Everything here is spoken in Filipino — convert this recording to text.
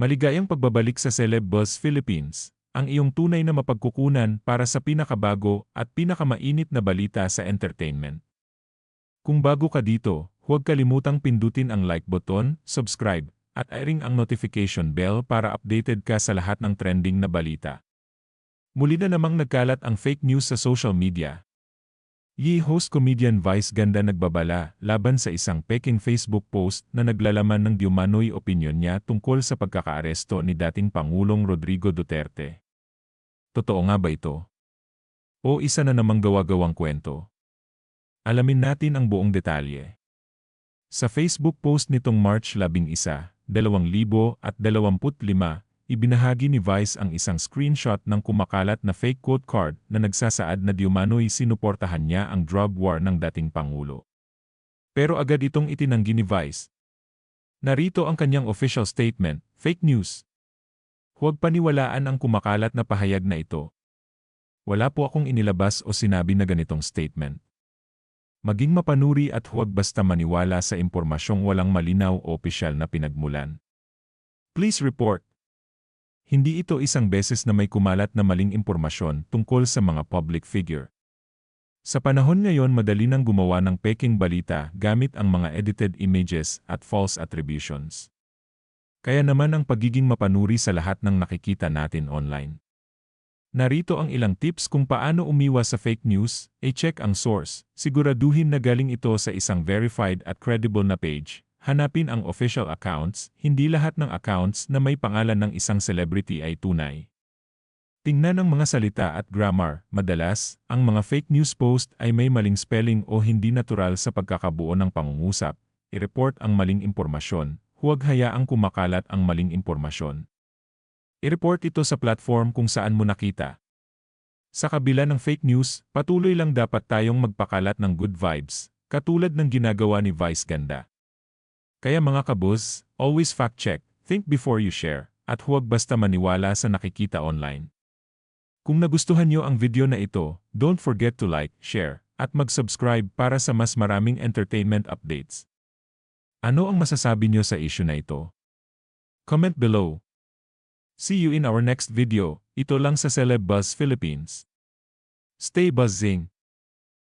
Maligayang pagbabalik sa Celeb Buzz Philippines, ang iyong tunay na mapagkukunan para sa pinakabago at pinakamainit na balita sa entertainment. Kung bago ka dito, huwag kalimutang pindutin ang like button, subscribe, at i-ring ang notification bell para updated ka sa lahat ng trending na balita. Muli na namang nagkalat ang fake news sa social media. Yi host comedian Vice Ganda nagbabala laban sa isang peking Facebook post na naglalaman ng diumanoy opinyon niya tungkol sa pagkakaaresto ni dating Pangulong Rodrigo Duterte. Totoo nga ba ito? O isa na namang gawa-gawang kwento? Alamin natin ang buong detalye. Sa Facebook post nitong March 11, 2025, ibinahagi ni Vice ang isang screenshot ng kumakalat na fake quote card na nagsasaad na diumano'y sinuportahan niya ang drug war ng dating Pangulo. Pero agad itong itinanggi ni Vice. Narito ang kanyang official statement, fake news. Huwag paniwalaan ang kumakalat na pahayag na ito. Wala po akong inilabas o sinabi na ganitong statement. Maging mapanuri at huwag basta maniwala sa impormasyong walang malinaw o opisyal na pinagmulan. Please report. Hindi ito isang beses na may kumalat na maling impormasyon tungkol sa mga public figure. Sa panahon ngayon madali nang gumawa ng peking balita gamit ang mga edited images at false attributions. Kaya naman ang pagiging mapanuri sa lahat ng nakikita natin online. Narito ang ilang tips kung paano umiwas sa fake news, i-check ang source, siguraduhin na galing ito sa isang verified at credible na page, hanapin ang official accounts, hindi lahat ng accounts na may pangalan ng isang celebrity ay tunay. Tingnan ang mga salita at grammar, madalas, ang mga fake news post ay may maling spelling o hindi natural sa pagkakabuo ng pangungusap, i-report ang maling impormasyon, huwag hayaang kumakalat ang maling impormasyon. I-report ito sa platform kung saan mo nakita. Sa kabila ng fake news, patuloy lang dapat tayong magpakalat ng good vibes, katulad ng ginagawa ni Vice Ganda. Kaya mga kabuz, always fact-check, think before you share, at huwag basta maniwala sa nakikita online. Kung nagustuhan nyo ang video na ito, don't forget to like, share, at mag-subscribe para sa mas maraming entertainment updates. Ano ang masasabi nyo sa issue na ito? Comment below. See you in our next video, ito lang sa Celeb Buzz Philippines. Stay buzzing!